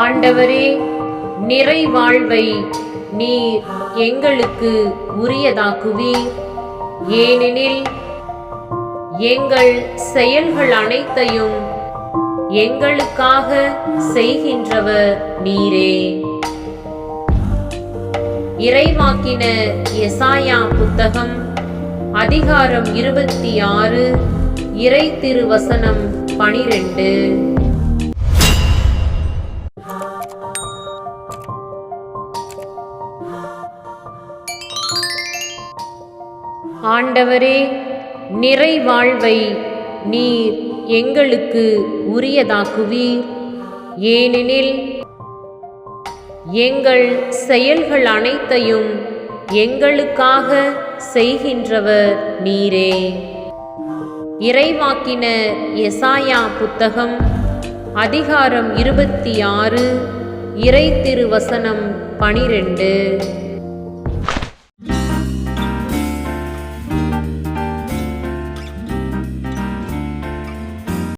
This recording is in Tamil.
ஆண்டவரே நிறைவாழ்வை நீர் எங்களுக்கு உரியதாக்குவீர். ஏனெனில் எங்கள் செயல்கள் அனைத்தையும் எங்களுக்காக செய்கின்றவர் நீரே. இறைவாக்கின எசாயா புத்தகம் அதிகாரம் இருபத்தி ஆறு இறை திருவசனம் பனிரெண்டு. ஆண்டவரே நிறைவாழ்வை நீர் எங்களுக்கு உரியதாக்குவீர். ஏனெனில் எங்கள் செயல்கள் அனைத்தையும் எங்களுக்காக செய்கின்றவர் நீரே. இறைவாக்கின எசாயா புத்தகம் அதிகாரம் இருபத்தி ஆறு இறை திருவசனம் பனிரெண்டு.